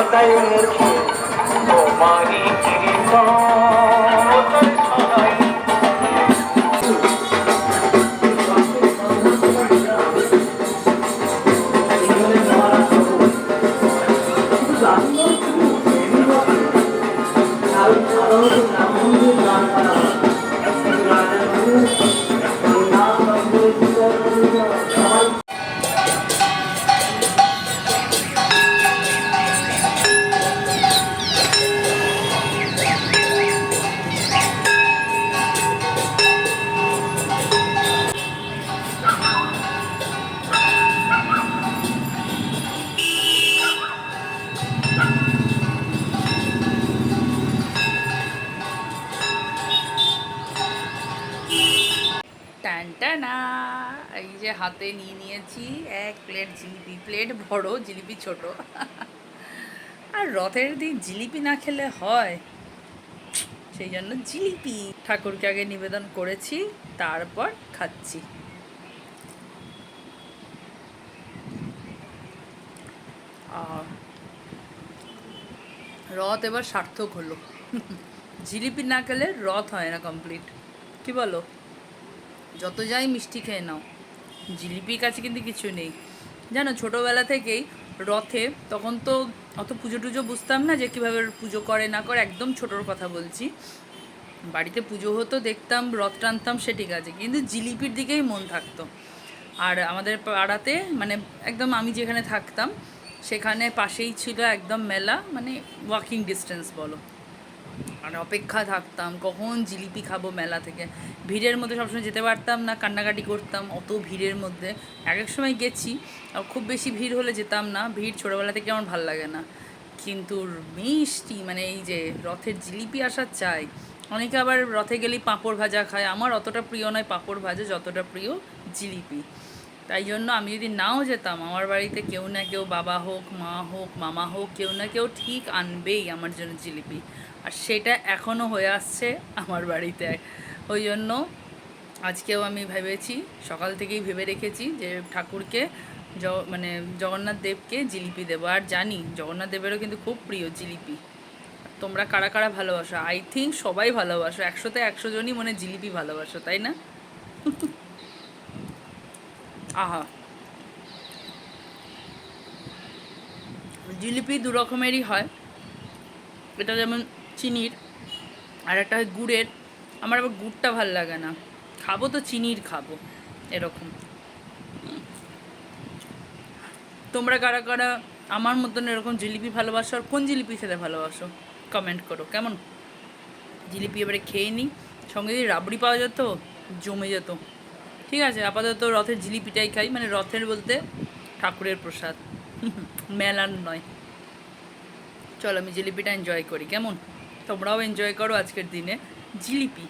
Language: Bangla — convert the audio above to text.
সদাই মুখে তোমারই কীর্তন টান টানা। এই যে হাতে নিয়ে নিয়েছি এক প্লেট জিলিপি, প্লেট বড়, জিলিপি ছোট। আর রথের দিন জিলিপি না খেলে হয়। সেই জন্য জিলিপি ঠাকুরকে আগে নিবেদন করেছি, তারপর খাচ্ছি। আর রথ এবার সার্থক হলো। জিলিপি না খেলে রথ হয় না কমপ্লিট কি বলো? যত যাই মিষ্টি খেয়ে নাও। জিলিপির কাছে কিন্তু কিছু নেই। জানো, ছোটোবেলা থেকেই রথে তখন তো অত পুজো টুজো বুঝতাম না যে কীভাবে পুজো করে না করে, একদম ছোটোর কথা বলছি। বাড়িতে পুজো হতো, দেখতাম, রথ টানতাম, সে ঠিক আছে। কিন্তু জিলিপির দিকেই মন থাকতো। আর আমাদের পাড়াতে মানে একদম আমি যেখানে থাকতাম, সেখানে পাশেই ছিল একদম মেলা মানে ওয়াকিং ডিস্টেন্স বলো। আর অপেক্ষা থাকতাম, কখন জিলিপি খাব মেলা থেকে। ভিড়ের মধ্যে সবসময় যেতে পারতাম না, কান্নাকাটি করতাম, অত ভিড়ের মধ্যে। এক এক সময় গেছি, আর খুব বেশি ভিড় হলে যেতাম না, ভিড় ছোটোবেলা থেকে আমার ভালো লাগে না। কিন্তু মিষ্টি মানে এই যে রথের জিলিপি আসার চাই, অনেকে আবার রথে গেলেই পাঁপড় ভাজা খায়। আমার অতটা প্রিয় নয় পাঁপড় ভাজা, যতটা প্রিয় জিলিপি। তাই জন্য আমি যদি নাও যেতাম, আমার বাড়িতে কেউ না কেউ বাবা হোক, মা হোক, মামা হোক, কেউ না কেউ ঠিক আনবেই আমার জন্য জিলিপি। আর সেটা এখনও হয়ে আসছে আমার বাড়িতে। ওই জন্য আজকেও আমি ভেবেছি, সকাল থেকেই ভেবে রেখেছি যে ঠাকুরকে জ মানে জগন্নাথ দেবকে জিলিপি দেবো। আর জানি জগন্নাথ দেবেরও কিন্তু খুব প্রিয় জিলিপি। তোমরা কারা কারা ভালোবাসো? আই থিঙ্ক সবাই ভালোবাসো। একশোতে একশো জনই মনে জিলিপি ভালোবাসো, তাই না? আহা। জিলিপি দু রকমেরই হয়। এটা যেমন চিনির, আর একটা হয় গুড়ের। আমার আবার গুড়টা ভালো লাগে না। খাব তো চিনির খাব, এরকম। তোমরা কারা কারা আমার মতন এরকম জিলিপি ভালোবাসো আর কোন জিলিপি খেতে ভালোবাসো? কমেন্ট করো, কেমন? জিলিপি এবারে খেয়ে নিই। সঙ্গে যদি রাবড়ি পাওয়া যেত, জমে যেত। ঠিক আছে, আপাতত রথের জিলিপিটাই খাই মানে রথের বলতে ঠাকুরের প্রসাদ। মেলার নয়। চলো আমি জিলিপিটা এনজয় করি, কেমন? তোমরাও এনজয় করো আজকের দিনে। জিলিপি।